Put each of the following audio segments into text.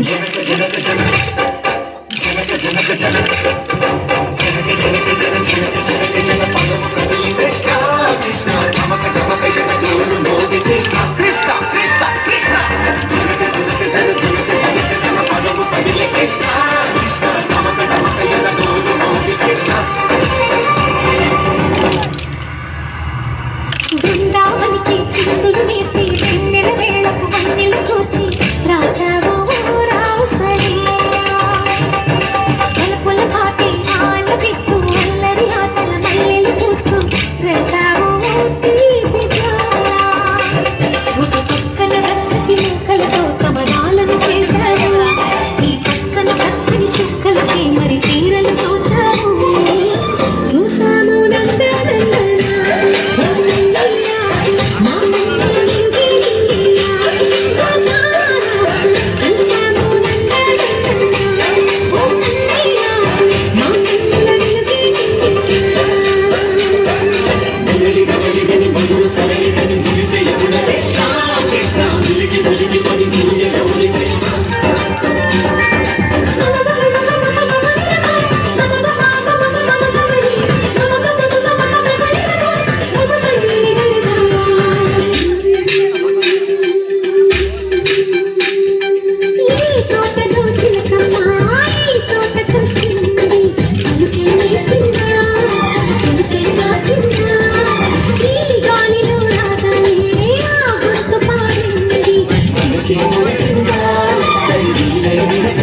జనక జనక జన జనక జనక జన జనక జనక జన జనక జనక జన పదము కదలి కృష్ణ కృష్ణ నమక నమక జన డోలు నోగి కృష్ణ కృష్ణ కృష్ణ కృష్ణ జనక జనక జన జనక జనక జన పదము కదిలి కృష్ణ కృష్ణ నమక నమక జన డోలు నోగి కృష్ణ బృందావనికి చిరుతులు నేర్పి వెన్నెల వేళకు వందెలు you, you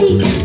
আছি